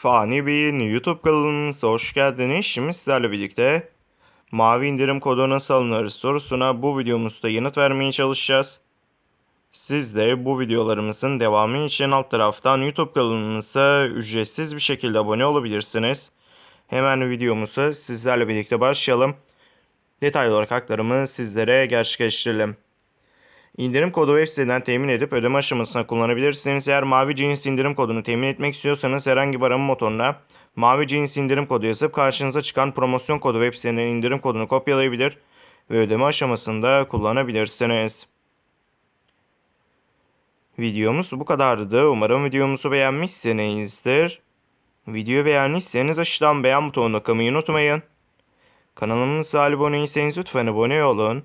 Fani Bey'in YouTube kanalımıza hoş geldiniz. Şimdi sizlerle birlikte mavi indirim kodu nasıl alınır sorusuna bu videomuzda yanıt vermeye çalışacağız. Siz de bu videolarımızın devamı için alt taraftan YouTube kanalımıza ücretsiz bir şekilde abone olabilirsiniz. Hemen videomuza sizlerle birlikte başlayalım. Detaylı olarak haklarımı sizlere gerçekleştirelim. İndirim kodu web siteden temin edip ödeme aşamasına kullanabilirsiniz. Eğer mavi cins indirim kodunu temin etmek istiyorsanız herhangi bir arama motoruna mavi cins indirim kodu yazıp karşınıza çıkan promosyon kodu web siteden indirim kodunu kopyalayabilir ve ödeme aşamasında kullanabilirsiniz. Videomuz bu kadardı. Umarım videomuzu beğenmişsinizdir. Videoyu beğendiyseniz aşağıdan beğen butonuna kılmayı unutmayın. Kanalımıza abone değilseniz lütfen abone olun.